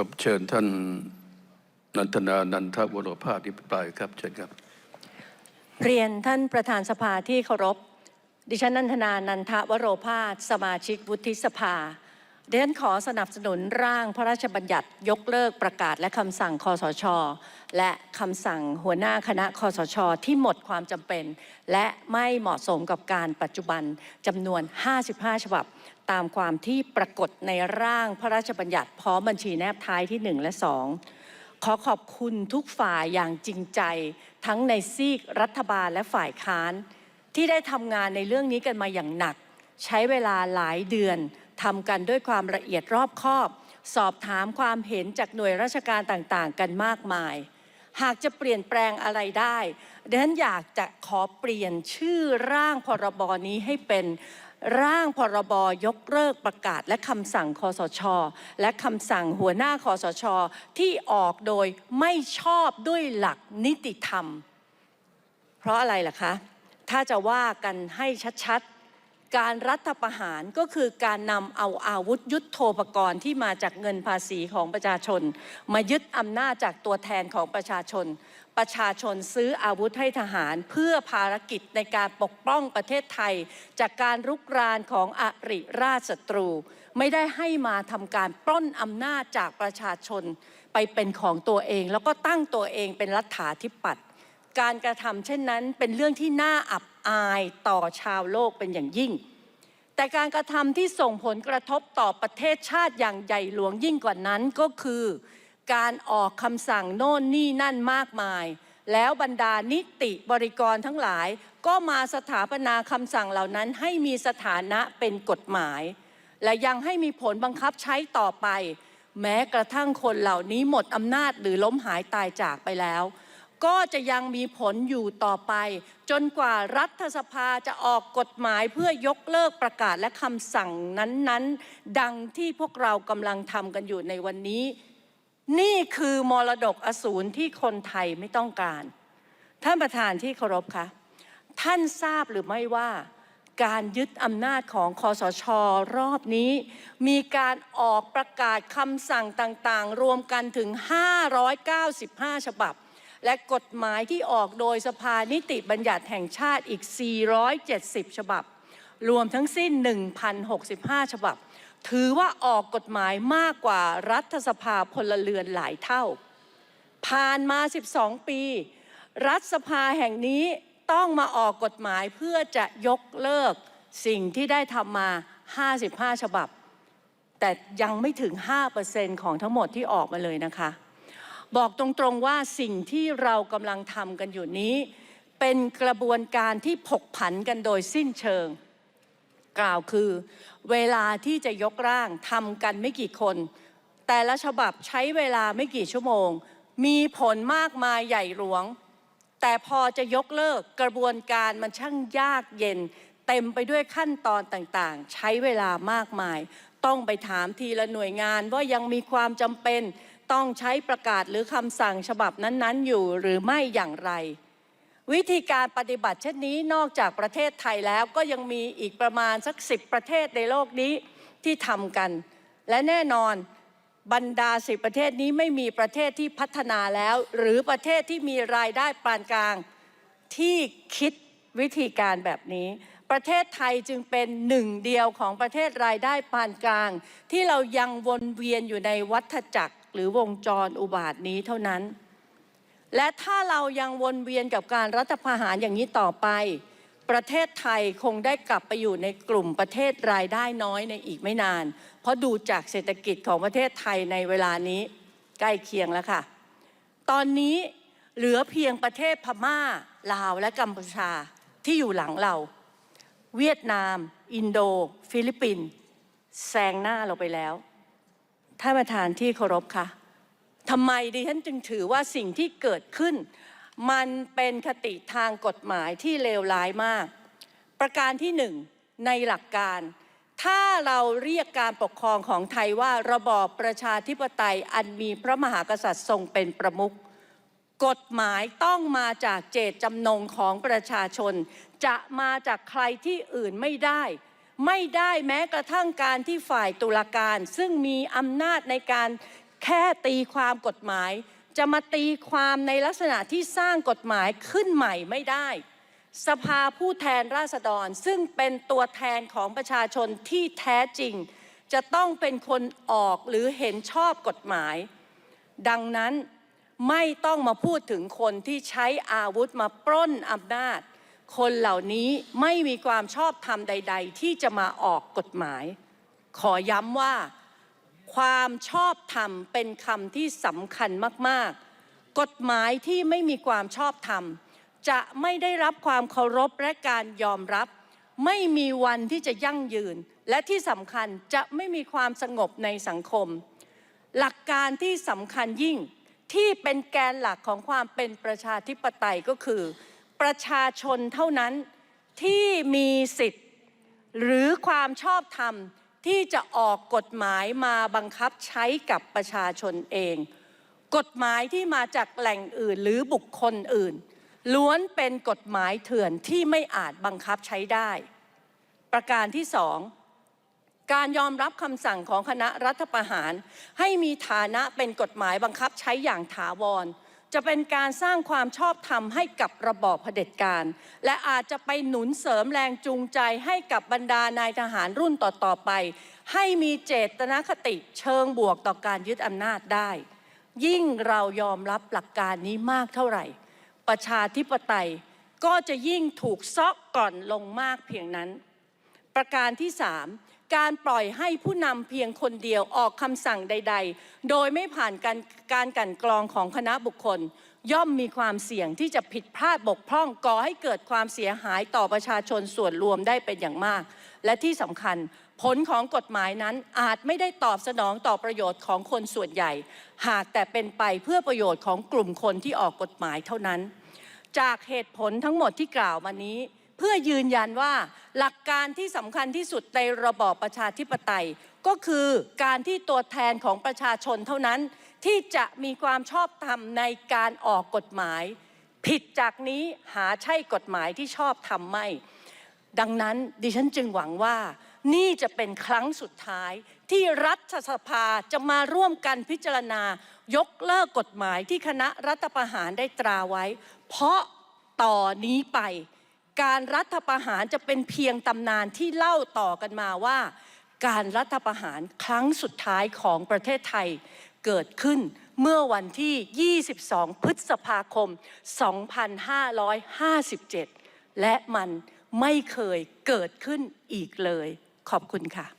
ครับเชิญท่านนันทนานันทวโรภาสที่ปลายครับเชิญครับ เรียนท่านประธานสภาที่เคารพ ดิฉันนันทนานันทวโรภาสสมาชิกวุฒิสภาดิฉันขอสนับสนุนร่างพระราชบัญญัติยกเลิกประกาศและคำสั่งคอสช และคำสั่งหัวหน้าคณะคอสช ที่หมดความจำเป็น และไม่เหมาะสมกับการปัจจุบันจำนวน 55 ฉบับ ตามความที่ปรากฏในร่างพระราชบัญญัติพร้อมบัญชีแนบท้ายที่ 1 และ 2 ขอขอบคุณทุกฝ่ายอย่างจริงใจ ทั้งในซีกรัฐบาลและฝ่ายค้าน ที่ได้ทำงานในเรื่องนี้กันมาอย่างหนัก ใช้เวลาหลายเดือนทำกันด้วยความละเอียดรอบคอบ สอบถามความเห็นจากหน่วยราชการต่างๆ กันมากมายหากจะเปลี่ยนแปลงอะไรได้ดิฉันอยากจะขอเปลี่ยนชื่อร่างพรบนี้ให้เป็น ร่างพรบยกเลิกประกาศและคำสั่งคอสช และคำสั่งหัวหน้าคอสช ที่ออกโดยไม่ชอบด้วยหลักนิติธรรม เพราะอะไรล่ะคะ ถ้าจะว่ากันให้ชัดๆ การรัฐประหารก็คือการนำเอาอาวุธยุทโธปกรณ์ที่มาจากเงินภาษีของประชาชน มายึดอำนาจจากตัวแทนของประชาชน ประชาชนซื้ออาวุธให้ทหาร เพื่อภารกิจในการปกป้องประเทศไทย จากการรุกรานของอริราชศัตรู ไม่ได้ให้มาทำการปล้นอำนาจจากประชาชนไปเป็นของตัวเอง แล้วก็ตั้งตัวเองเป็นรัฐาธิปัตย์การกระทำเช่นนั้นเป็นเรื่องที่น่าอับอายต่อชาวโลกเป็นอย่างยิ่ง แต่การกระทำที่ส่งผลกระทบต่อประเทศชาติอย่างใหญ่หลวงยิ่งกว่านั้นก็คือ การออกคำสั่งโน่นนี่นั่นมากมาย แล้วบรรดานิติบริกรทั้งหลาย ก็มาสถาปนาคำสั่งเหล่านั้นให้มีสถานะเป็นกฎหมาย และยังให้มีผลบังคับใช้ต่อไป แม้กระทั่งคนเหล่านี้หมดอำนาจหรือล้มหายตายจากไปแล้ว ก็จะยังมีผลอยู่ต่อไป จนกว่ารัฐสภาจะออกกฎหมายเพื่อยกเลิกประกาศและคำสั่งนั้นๆ ดังที่พวกเรากำลังทำกันอยู่ในวันนี้ นี่คือมรดกอสูรที่คนไทยไม่ต้องการ ท่านประธานที่เคารพคะท่านทราบหรือไม่ว่า การยึดอำนาจของคอสชรอบนี้ มีการออกประกาศคำสั่งต่างๆ รวมกันถึง 595 ฉบับ และกฎหมายที่ออกโดยสภานิติบัญญัติแห่งชาติอีก 470 ฉบับ รวมทั้งสิ้น 1,065 ฉบับ ถือว่าออกกฎหมายมากกว่ารัฐสภาพลเรือนหลายเท่า ผ่านมา 12 ปี รัฐสภาแห่งนี้ต้องมาออกกฎหมายเพื่อจะยกเลิกสิ่งที่ได้ทำมา 55 ฉบับ แต่ยังไม่ถึง 5%ของทั้งหมดที่ออกมาเลยนะคะ บอกตรงๆว่าสิ่งที่เรากำลังทำกันอยู่นี้ เป็นกระบวนการที่ผกผันกันโดยสิ้นเชิง กล่าวคือ เวลาที่จะยกร่างทำกันไม่กี่คน แต่ละฉบับใช้เวลาไม่กี่ชั่วโมง มีผลมากมายใหญ่หลวง แต่พอจะยกเลิกกระบวนการมันช่างยากเย็น เต็มไปด้วยขั้นตอนต่างๆ ใช้เวลามากมาย ต้องไปถามทีละหน่วยงานว่ายังมีความจำเป็น ต้องใช้ประกาศหรือคำสั่งฉบับนั้นๆ อยู่หรือไม่อย่างไร วิธีการปฏิบัติเช่นนี้นอกจากประเทศไทยแล้วก็ยังมีอีกประมาณสักสิบประเทศในโลกนี้ที่ทำกัน และแน่นอนบรรดาสิบประเทศนี้ไม่มีประเทศที่พัฒนาแล้ว หรือประเทศที่มีรายได้ปานกลางที่คิดวิธีการแบบนี้ ประเทศไทยจึงเป็นหนึ่งเดียวของประเทศรายได้ปานกลาง ที่เรายังวนเวียนอยู่ในวัฏจักร หรือวงจรอุบาทนี้เท่านั้น และถ้าเรายังวนเวียนกับการรัฐประหารอย่างนี้ต่อไป ประเทศไทยคงได้กลับไปอยู่ในกลุ่มประเทศรายได้น้อยในอีกไม่นาน เพราะดูจากเศรษฐกิจของประเทศไทยในเวลานี้ใกล้เคียงแล้วค่ะ ตอนนี้เหลือเพียงประเทศพม่า ลาวและกัมพูชาที่อยู่หลังเรา เวียดนาม อินโด ฟิลิปปินส์แซงหน้าเราไปแล้วท่านประธานที่เคารพค่ะ ทำไมดิฉันจึงถือว่าสิ่งที่เกิดขึ้น มันเป็นคติทางกฎหมายที่เลวร้ายมาก ประการที่หนึ่งในหลักการ ถ้าเราเรียกการปกครองของไทยว่าระบอบประชาธิปไตยอันมีพระมหากษัตริย์ทรงเป็นประมุขกฎหมายต้องมาจากเจตจำนงของประชาชน จะมาจากใครที่อื่นไม่ได้ ไม่ได้แม้กระทั่งการที่ฝ่ายตุลาการ ซึ่งมีอำนาจในการ แค่ตีความกฎหมาย จะมาตีความในลักษณะที่สร้างกฎหมายขึ้นใหม่ไม่ได้ สภาผู้แทนราษฎรซึ่งเป็นตัวแทนของประชาชนที่แท้จริง จะต้องเป็นคนออกหรือเห็นชอบกฎหมาย ดังนั้นไม่ต้องมาพูดถึงคนที่ใช้อาวุธมาปล้นอำนาจ คนเหล่านี้ไม่มีความชอบธรรมใด ๆ ที่จะมาออกกฎหมาย ขอย้ำว่า ความชอบธรรมเป็นคำที่สำคัญมาก ๆ กฎหมายที่ไม่มีความชอบธรรม จะไม่ได้รับความเคารพและการยอมรับ ไม่มีวันที่จะยั่งยืน และที่สำคัญจะไม่มีความสงบในสังคม หลักการที่สำคัญยิ่งที่เป็นแกนหลักของความเป็นประชาธิปไตยก็คือ ประชาชนเท่านั้นที่มีสิทธิ์ หรือความชอบธรรม ที่จะออกกฎหมายมาบังคับใช้กับประชาชนเอง กฎหมายที่มาจากแหล่งอื่นหรือบุคคลอื่น ล้วนเป็นกฎหมายเถื่อนที่ไม่อาจบังคับใช้ได้ ประการที่สองการยอมรับคำสั่งของคณะรัฐประหาร ให้มีฐานะเป็นกฎหมายบังคับใช้อย่างถาวร จะเป็นการสร้างความชอบธรรมให้กับระบอบเผด็จการ และอาจจะไปหนุนเสริมแรงจูงใจให้กับบรรดานายทหารรุ่นต่อๆไป ให้มีเจตนาคติเชิงบวกต่อการยึดอำนาจได้ ยิ่งเรายอมรับหลักการนี้มากเท่าไหร่ ประชาธิปไตยก็จะยิ่งถูกซอกก่อนลงมากเพียงนั้น ประการที่3 การปล่อยให้ผู้นำเพียงคนเดียวออกคำสั่งใด ๆ โดยไม่ผ่านการการกันกรองของคณะบุคคล ย่อมมีความเสี่ยงที่จะผิดพลาดบกพร่องก่อให้เกิดความเสียหายต่อประชาชนส่วนรวมได้เป็นอย่างมาก และที่สำคัญ ผลของกฎหมายนั้นอาจไม่ได้ตอบสนองต่อประโยชน์ของคนส่วนใหญ่ หากแต่เป็นไปเพื่อประโยชน์ของกลุ่มคนที่ออกกฎหมายเท่านั้น จากเหตุผลทั้งหมดที่กล่าวมานี้ เพื่อยืนยันว่า หลักการที่สำคัญที่สุดในระบอบประชาธิปไตย ก็คือการที่ตัวแทนของประชาชนเท่านั้น ที่จะมีความชอบธรรมในการออกกฎหมาย ผิดจากนี้หาใช่กฎหมายที่ชอบธรรมไม่ ดังนั้นดิฉันจึงหวังว่า นี่จะเป็นครั้งสุดท้ายที่รัฐสภาจะมาร่วมกันพิจารณา ยกเลิกกฎหมายที่คณะรัฐประหารได้ตราไว้ เพราะต่อนนี้ไป การรัฐประหารจะเป็นเพียงตำนานที่เล่าต่อกันมาว่า การรัฐประหารครั้งสุดท้ายของประเทศไทยเกิดขึ้นเมื่อวันที่ 22 พฤษภาคม 2557 และมันไม่เคยเกิดขึ้นอีกเลย ขอบคุณค่ะ